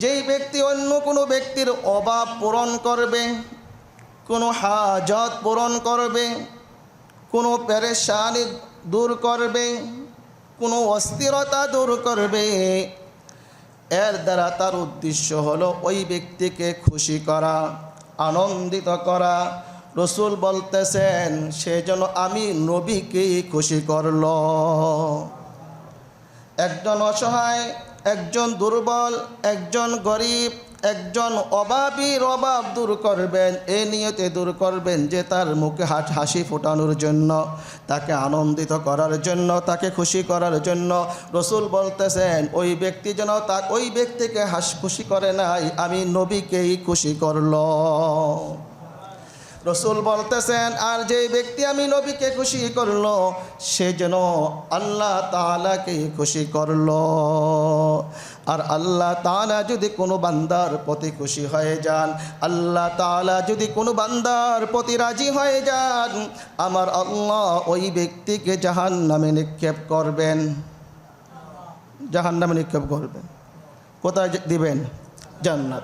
যেই ব্যক্তি অন্য কোনো ব্যক্তির অভাব পূরণ করবে, কোনো হাজত পূরণ করবে, কোনো পেরেশানি দূর করবে, কোনো অস্থিরতা দূর করবে, এর দ্বারা তার উদ্দেশ্য হলো ওই ব্যক্তিকে খুশি করা, আনন্দিত করা। রসুল বলতেছেন সেজন্য আমি নবীকেই খুশি করল। একজন অসহায়, একজন দুর্বল, একজন গরিব, একজন অভাবীর অভাব দূর করবেন। এ নিয়তে দূর করবেন যে তার মুখে হাট হাসি ফোটানোর জন্য, তাকে আনন্দিত করার জন্য, তাকে খুশি করার জন্য। রসুল বলতেছেন, ওই ব্যক্তি যেন তা, ওই ব্যক্তিকে হাস খুশি করে নাই, আমি নবীকেই খুশি করল রসুল বলতেছেন, আর যে ব্যক্তি আমি নবীকে খুশি করল, সে যেন আল্লাহ তালাকে খুশি করল। আর আল্লাহ তালা যদি কোনো বান্দার প্রতি খুশি হয়ে যান, আল্লাহ তালা যদি কোনো বান্দার প্রতি রাজি হয়ে যান, আমার আল্লাহ ওই ব্যক্তিকে জাহান নামে নিক্ষেপ করবেন। জাহান নামে নিক্ষেপ করবেন। কোথায় দিবেন? জান্নাত।